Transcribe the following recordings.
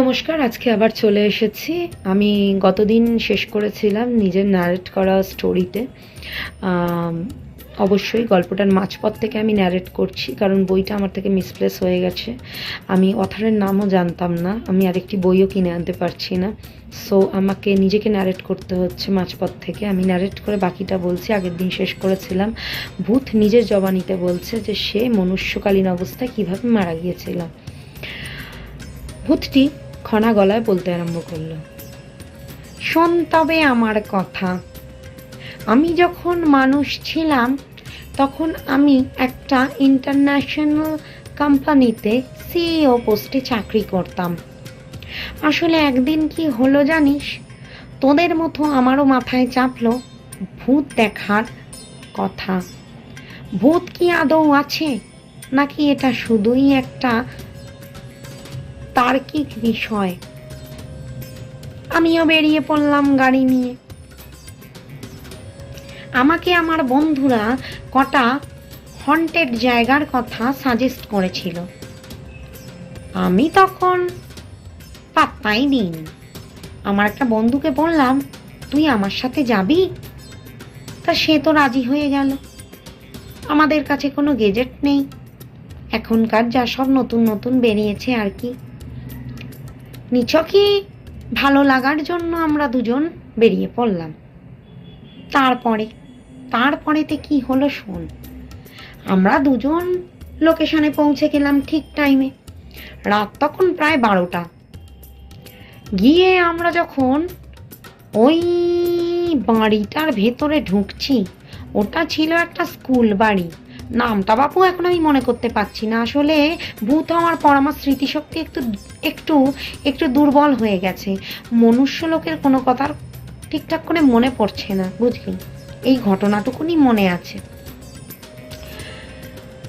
নমস্কার, আজকে আবার চলে এসেছি। আমি গতদিন শেষ করেছিলাম নিজের ন্যারেট করা স্টোরিতে অবশ্যই গল্পটার মাঝপথ থেকে আমি ন্যারেট করছি, কারণ বইটা আমার থেকে মিসপ্লেস হয়ে গেছে। আমি অথারের নামও জানতাম না, আমি আরেকটি বইও কিনে আনতে পারছি না। সো আমাকে নিজেকে ন্যারেট করতে হচ্ছে মাঝপথ থেকে। আমি ন্যারেট করে বাকিটা বলছি, আগের দিন শেষ করেছিলাম। ভূত নিজের জবানিতে বলছে যে, সে মনুষ্যকালীন অবস্থায় কীভাবে মারা গিয়েছিল। ভূতটি খনা গলায় বলতে আরম্ভ করল, শোন তবে আমার কথা। আমি যখন মানুষ ছিলাম, তখন আমি একটা ইন্টারন্যাশনাল কোম্পানিতে সিইও পোস্টে চাকরি করতাম। আসলে একদিন কি হলো জানিস? তোদের মতো আমারও মাথায় চাপলো ভূত দেখার কথা। ভূত কি আদৌ আছে? নাকি এটা শুধুই একটা তার্কিক বিষয়। আমিও বেরিয়ে পড়লাম গাড়ি নিয়ে। আমাকে আমার বন্ধুরা কটা হন্টেড জায়গার কথা সাজেস্ট করেছিল। আমি তখন পাত্তাই দিইনি। আমার একটা বন্ধুকে বললাম, তুই আমার সাথে যাবি? তা সে তো রাজি হয়ে গেল। আমাদের কাছে কোনো গেজেট নেই। এখনকার যা সব নতুন নতুন বেরিয়েছে আর কি। নিছকই ভালো লাগার জন্য আমরা দুজন বেরিয়ে পড়লাম। তারপরে, তারপরেতে কি হলো শোন। আমরা দুজন লোকেশনে পৌঁছে গেলাম ঠিক টাইমে রাত তখন প্রায় বারোটা। গিয়ে আমরা যখন ওই বাড়িটার ভেতরে ঢুকছি, ওটা ছিল একটা স্কুল বাড়ি। নামটা বাপু, এখন আমি মনে করতে পারছি না। আসলে ভূত আমার পর আমার স্মৃতিশক্তি একটু একটু একটু দুর্বল হয়ে গেছে। মনুষ্য লোকের কোনো কথার ঠিকঠাক করে মনে পড়ছে না, বুঝলি? এই ঘটনাটুকুনি মনে আছে।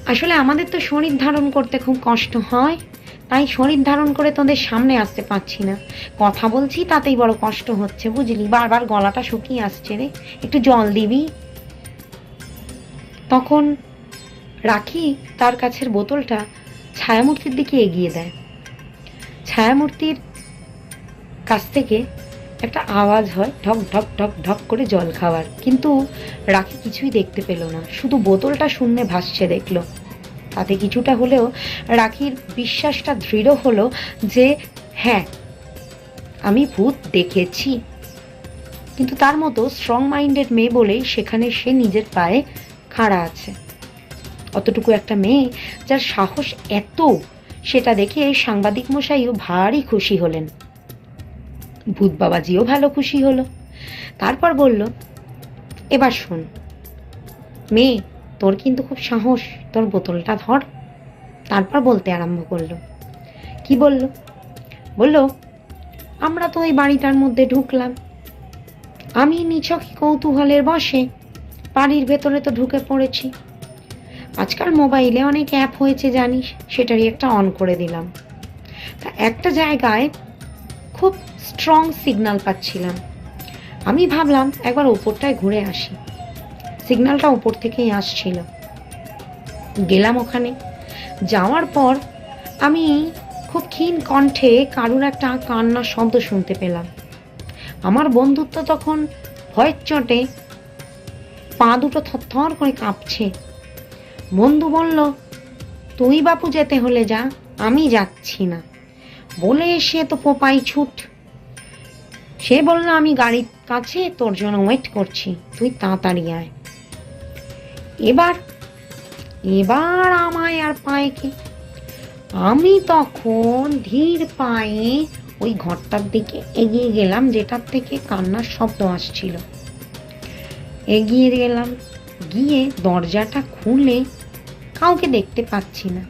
আসলে আমাদের তো শরীর ধারণ করতে খুব কষ্ট হয়, তাই শরীর ধারণ করে তোদের সামনে আসতে পারছি না। কথা বলছি, তাতেই বড় কষ্ট হচ্ছে, বুঝলি? বারবার গলাটা শুকিয়ে আসছে রে। একটু জল দিবি। তখন রাখি তার কাছের বোতলটা ছায়ামূর্তির দিকে এগিয়ে দেয়। ছায়ামূর্তির কাছ থেকে একটা আওয়াজ হয়, ঢক ঢক ঢক ঢক করে জল খাওয়ার। কিন্তু রাখি কিছুই দেখতে পেল না। শুধু বোতলটা শূন্যে ভাসছে দেখল। তাতে কিছুটা হলেও রাখির বিশ্বাসটা দৃঢ় হলো যে হ্যাঁ আমি ভূত দেখেছি। কিন্তু তার মতো স্ট্রং মাইন্ডেড মেয়ে বলেই সেখানে সে নিজের পায়ে খাড়া আছে। অতটুকু একটা মেয়ে যার সাহস এত, সেটা দেখে সাংবাদিক মশাইও ভারী খুশি হলেন। ভূত বাবাজিও ভালো খুশি হলো। তারপর বলল, এবার শোন, মেয়ে, তোর কিন্তু খুব সাহস, তোর বোতলটা ধর। তারপর বলতে আরম্ভ করল, কি বলল? বলল, আমরা তো ওই বাড়িটার মধ্যে ঢুকলাম। আমি নিছকই কৌতূহলের বসে বাড়ির ভেতরে তো ঢুকে পড়েছি। আজকাল মোবাইলে অনেক অ্যাপ হয়েছে জানিস, সেটারই একটা অন করে দিলাম। তা একটা জায়গায় খুব স্ট্রং সিগন্যাল পাচ্ছিলাম। আমি ভাবলাম একবার ওপরটায় ঘুরে আসি। সিগনালটা ওপর থেকেই আসছিল। গেলাম ওখানে। যাওয়ার পর আমি খুব ক্ষীণ কণ্ঠে কারুর একটা কান্নার শব্দ শুনতে পেলাম। আমার বন্ধুত্ব তখন ভয়ের চোটে পা দুটো থরথর করে কাঁপছে। বন্ধু বলল, তুই বাপু যেতে হলে যা, আমি যাচ্ছি না। বলে এসে তো পোপাই ছুট। সে বলল, আমি গাড়ির কাছে, তোর জন্য ওয়েট করছি, তুই তাড়াতাড়ি আয়। এবার এবার আমায় আর পায় কি? আমি তখন ধীর পায়ে ওই ঘরটার দিকে এগিয়ে গেলাম, যেটার থেকে কান্নার শব্দ আসছিল। এগিয়ে গেলাম, গিয়ে দরজাটা খুলে কাউকে দেখতে পাচ্ছি না।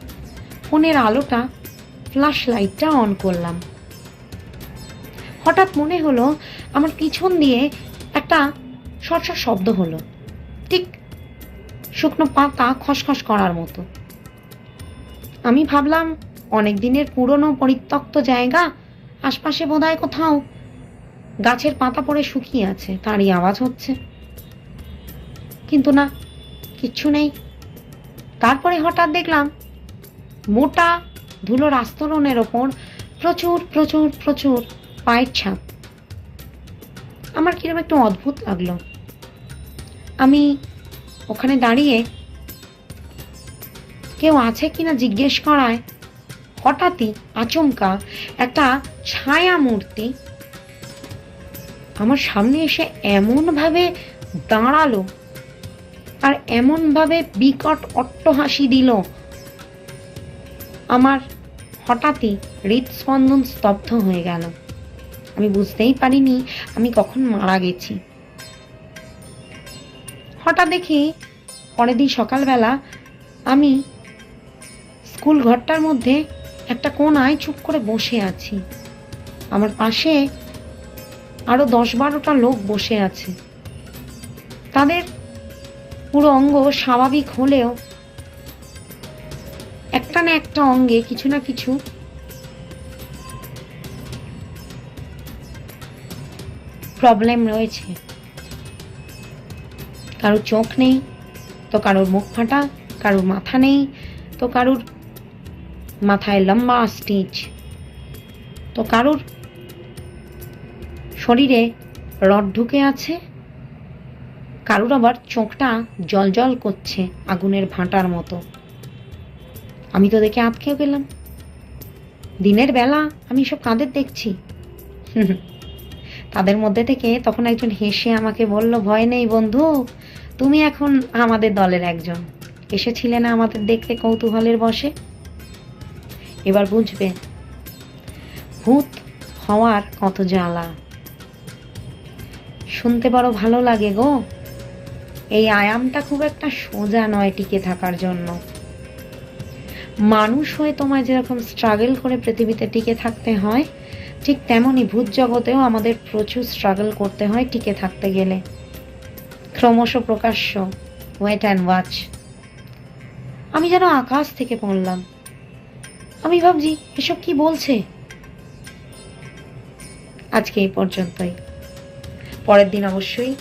ফোনের আলোটা ফ্ল্যাশ লাইটটা অন করলাম। হঠাৎ মনে হলো আমার পিছন দিয়ে একটা সরসা শব্দ হলো। ঠিক শুকনো পাতা খসখস করার মতো। আমি ভাবলাম অনেক দিনের পুরনো পরিত্যক্ত জায়গা, আশপাশে বোধহয় কোথাও গাছের পাতা পড়ে শুকিয়ে আছে, তারই আওয়াজ হচ্ছে। কিন্তু না, কিচ্ছু নেই। তারপরে হঠাৎ দেখলাম মোটা ধুলোর আস্তরণের ওপর প্রচুর প্রচুর প্রচুর পায়ের ছাপ। আমার কীরকম একটু অদ্ভুত লাগল। আমি ওখানে দাঁড়িয়ে কেউ আছে কিনা জিজ্ঞেস করায় হঠাৎই আচমকা একটা ছায়া মূর্তি আমার সামনে এসে এমনভাবে দাঁড়াল আর এমনভাবে বিকট অট্টহাসি দিল। আমার হঠাৎই হৃদস্পন্দন স্তব্ধ হয়ে গেল। আমি বুঝতেই পারিনি আমি কখন মারা গেছি। হঠাৎ দেখি পরের দিন সকালবেলা আমি স্কুল ঘরটার মধ্যে একটা কোনায় চুপ করে বসে আছি। আমার পাশে আরও দশ বারোটা লোক বসে আছে। তাদের পুরো অঙ্গ স্বাভাবিক হলেও একটা না একটা অঙ্গে কিছু না কিছু প্রবলেম রয়েছে। কারোর চোখ নেই, তো কারোর মুখ ফাটা, কারোর মাথা নেই, তো কারোর মাথায় লম্বা স্টিচ তো কারোর শরীরে রড ঢুকে আছে কারোর আবার চোখটা জলজল করছে আগুনের ভাঁটার মতো। আমি তো দেখে আটকে গেলাম। দিনের বেলা আমি সব কাঁদের দেখছি। তাদের মধ্যে থেকে তখন একজন হেসে আমাকে বলল, ভয় নেই বন্ধু, তুমি এখন আমাদের দলের একজন। এসেছিলে না আমাদের দেখতে কৌতূহলের বসে এবার বুঝবে, ভূত হওয়ার কত জ্বালা। শুনতে বড় ভালো লাগে গো। এই আয়ামটা খুব একটা সোজা নয় টিকে থাকার জন্য। মানুষ হয়ে তোমায় যেরকম স্ট্রাগল করে পৃথিবীতে টিকে থাকতে হয়, ঠিক তেমনই ভূত জগতেও আমাদের প্রচুর স্ট্রাগল করতে হয় টিকে থাকতে গেলে। ক্রমশ প্রকাশ্য ওয়েট অ্যান্ড ওয়াচ আমি যেন আকাশ থেকে পড়লাম। আমি ভাবছি, এসব কি বলছে? আজকে এই পর্যন্তই। পরের দিন অবশ্যই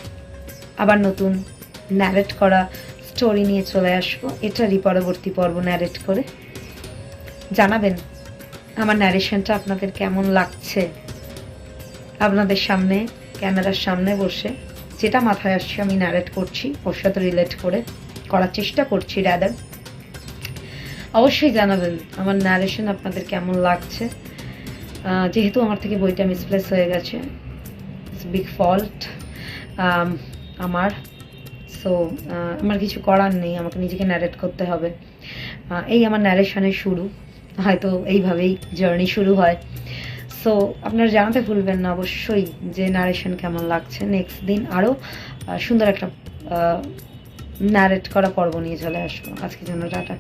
আবার নতুন ন্যারেট করা স্টোরি নিয়ে চলে আসব। এটারই পরবর্তী পর্ব ন্যারেট করে। জানাবেন, আমার ন্যারেশনটা আপনাদের কেমন লাগছে? আপনাদের সামনে, ক্যামেরার সামনে বসে, যেটা মাথায় আসছে আমি ন্যারেট করছি, ওর সাথে রিলেট করে করার চেষ্টা করছি র্যাদার অবশ্যই জানাবেন, আমার ন্যারেশন আপনাদের কেমন লাগছে? যেহেতু আমার থেকে বইটা মিসপ্লেস হয়ে গেছে বিগ ফল্ট আমার। সো আমার কিছু করার নেই, আমাকে নিজেকে ন্যারেট করতে হবে। এই আমার ন্যারেশনের শুরু। হয়তো এইভাবেই জার্নি শুরু হয়। সো আপনারা জানাতে ভুলবেন না, অবশ্যই যে ন্যারেশন কেমন লাগছে নেক্সট দিন আরও সুন্দর একটা ন্যারেট করা পর্ব নিয়ে চলে আসব। আজকের জন্য টাটা।